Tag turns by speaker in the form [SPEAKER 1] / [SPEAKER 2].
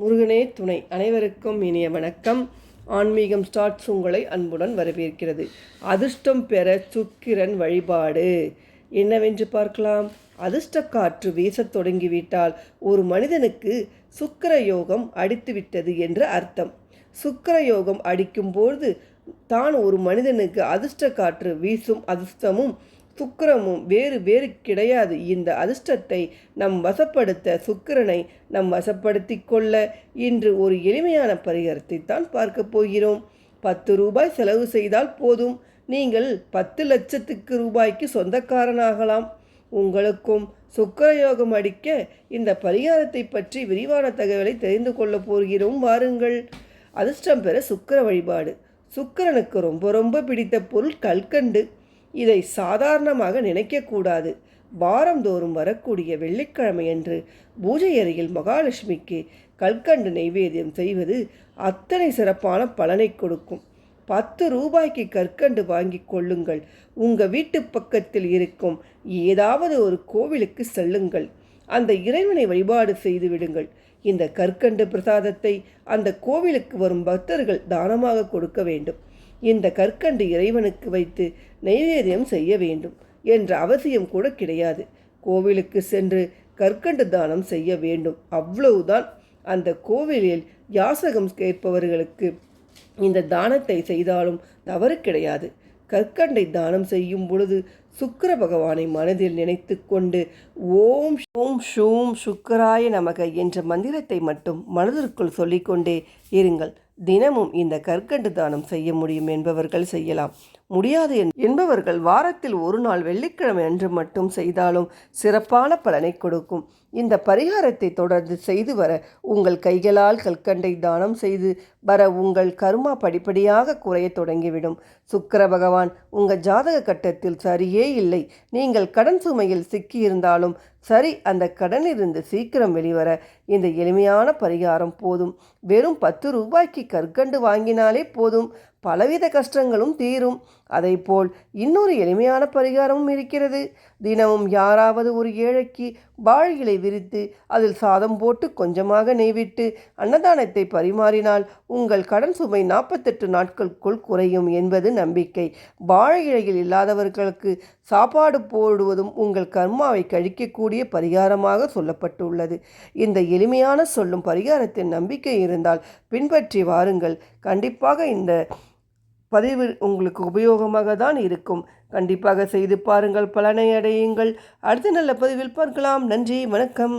[SPEAKER 1] முருகனே துணை. அனைவருக்கும் இனிய வணக்கம். ஆன்மீகம் ஸ்டார்ட்ஸ் உங்களை அன்புடன் வரவேற்கிறது. அதிர்ஷ்டம் பெற சுக்கிரன் வழிபாடு. என்னவென்று பார்க்கலாம்? அதிர்ஷ்ட காற்று வீசத் தொடங்கிவிட்டால் ஒரு மனிதனுக்கு சுக்கர யோகம் அடித்துவிட்டது என்று அர்த்தம். சுக்கர யோகம் அடிக்கும்போது தான் ஒரு மனிதனுக்கு அதிர்ஷ்ட காற்று வீசும் அதிர்ஷ்டமும் சுக்கிரமும் வேறு வேறு கிடையாது. இந்த அதிர்ஷ்டத்தை நம் வசப்படுத்த சுக்கிரனை நம் வசப்படுத்தி கொள்ள இன்று ஒரு எளிமையான பரிகாரத்தை தான் பார்க்க போகிறோம். பத்து ரூபாய் செலவு செய்தால் போதும். நீங்கள் பத்து லட்சத்துக்கு ரூபாய்க்கு சொந்தக்காரனாகலாம். உங்களுக்கும் சுக்கரயோகம் அடிக்க இந்த பரிகாரத்தை பற்றி விரிவான தகவலை தெரிந்து கொள்ளப் போகிறோம். வாருங்கள். அதிர்ஷ்டம் பெற சுக்கர வழிபாடு. சுக்கிரனுக்கு ரொம்ப ரொம்ப பிடித்த பொருள் கல்கண்டு. இதை சாதாரணமாக நினைக்கக்கூடாது. வாரந்தோறும் வரக்கூடிய வெள்ளிக்கிழமையன்று பூஜை அறையில் மகாலட்சுமிக்கு கல்கண்டு நைவேத்தியம் செய்வது அத்தனை சிறப்பான பலனை கொடுக்கும். பத்து ரூபாய்க்கு கற்கண்டு வாங்கி கொள்ளுங்கள். உங்கள் வீட்டு பக்கத்தில் இருக்கும் ஏதாவது ஒரு கோவிலுக்கு செல்லுங்கள். அந்த இறைவனை வழிபாடு செய்து விடுங்கள். இந்த கற்கண்டு பிரசாதத்தை அந்த கோவிலுக்கு வரும் பக்தர்கள் தானமாக கொடுக்க வேண்டும். இந்த கற்கண்டு இறைவனுக்கு வைத்து நைவேத்தியம் செய்ய வேண்டும் என்ற அவசியம் கூட கிடையாது. கோவிலுக்கு சென்று கற்கண்டு தானம் செய்ய வேண்டும். அவ்வளவுதான். அந்த கோவிலில் யாசகம் கேட்பவர்களுக்கு இந்த தானத்தை செய்தாலும் தவறு கிடையாது. கற்கண்டை தானம் செய்யும் பொழுது சுக்கர பகவானை மனதில் நினைத்து கொண்டு ஓம் ஓம் ஷூம் சுக்கராய நமக என்ற மந்திரத்தை மட்டும் மனதிற்குள் சொல்லிக்கொண்டே இருங்கள். தினமும் இந்த கற்கண்டு தானம் செய்ய முடியும் என்பவர்கள் செய்யலாம். முடியாது என்பவர்கள் வாரத்தில் ஒரு நாள் வெள்ளிக்கிழமை அன்று மட்டும் செய்தாலும் சிறப்பான பலனை கொடுக்கும். இந்த பரிகாரத்தை தொடர்ந்து செய்து வர உங்கள் கைகளால் கற்கண்டை தானம் செய்து வர உங்கள் கருமா படிப்படியாக குறைய தொடங்கிவிடும். சுக்கர பகவான் உங்கள் ஜாதக கட்டத்தில் சரியே இல்லை. நீங்கள் கடன் சுமையில் சிக்கியிருந்தாலும் சரி அந்த கடனிலிருந்து சீக்கிரம் வெளிவர இந்த எளிமையான பரிகாரம் போதும். வெறும் பத்து ரூபாய்க்கு கற்கண்டு வாங்கினாலே போதும். பலவித கஷ்டங்களும் தீரும். போல் இன்னொரு எளிமையான பரிகாரமும் இருக்கிறது. தினமும் யாராவது ஒரு ஏழைக்கு வாழைகளை விரித்து அதில் சாதம் போட்டு கொஞ்சமாக நெய்விட்டு அன்னதானத்தை பரிமாறினால் உங்கள் கடன் சுமை நாற்பத்தெட்டு நாட்களுக்குள் குறையும் என்பது நம்பிக்கை. வாழை இலையில் இல்லாதவர்களுக்கு சாப்பாடு போடுவதும் உங்கள் கர்மாவை கழிக்கக்கூடிய பரிகாரமாக சொல்லப்பட்டுள்ளது. இந்த எளிமையான சொல்லும் பரிகாரத்தின் நம்பிக்கை இருந்தால் பின்பற்றி வாருங்கள். கண்டிப்பாக இந்த பதிவு உங்களுக்கு உபயோகமாக தான் இருக்கும். கண்டிப்பாக செய்து பாருங்கள் பலனை அடையுங்கள். அடுத்த நல்ல பதிவில் பார்க்கலாம். நன்றி வணக்கம்.